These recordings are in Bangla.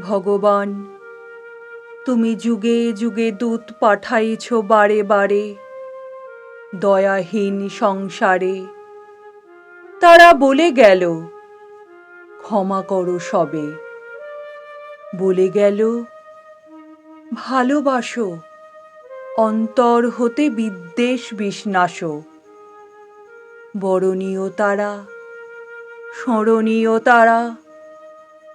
ভগবান, তুমি যুগে যুগে দূত পাঠাইছ বারে বারে, দয়াহীন সংসারে। তারা বলে গেল, ক্ষমা করো সবে। বলে গেল, ভালোবাসো, অন্তর হতে বিদ্বেষ বিষ্ণাস। বরণীয় তারা, স্মরণীয় তারা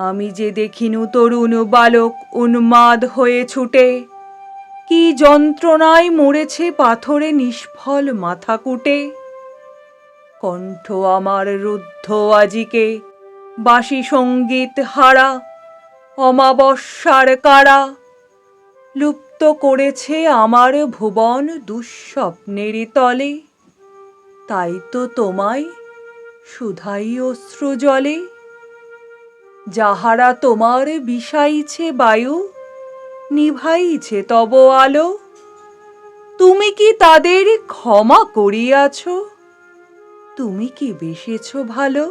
আমি যে দেখিনু তরুণ বালক উন্মাদ হয়ে ছুটে, কি যন্ত্রণায় মরেছে পাথরে নিষ্ফল মাথা কুটে কণ্ঠ আমার রুদ্ধ আজিকে, বাসি সংগীত হারা, অমাবস্যার কারা, লুপ্ত করেছে আমার ভুবন দুঃস্বপ্নের তলে। তাই তো তোমায় সুধাই অশ্রু জলে যাহারা তোমার বিষাইছে বায়ু, নিভাইছে তব আলো। তুমি কি তাদের ক্ষমা করিয়াছ? তুমি কি বেসেছ ভালো?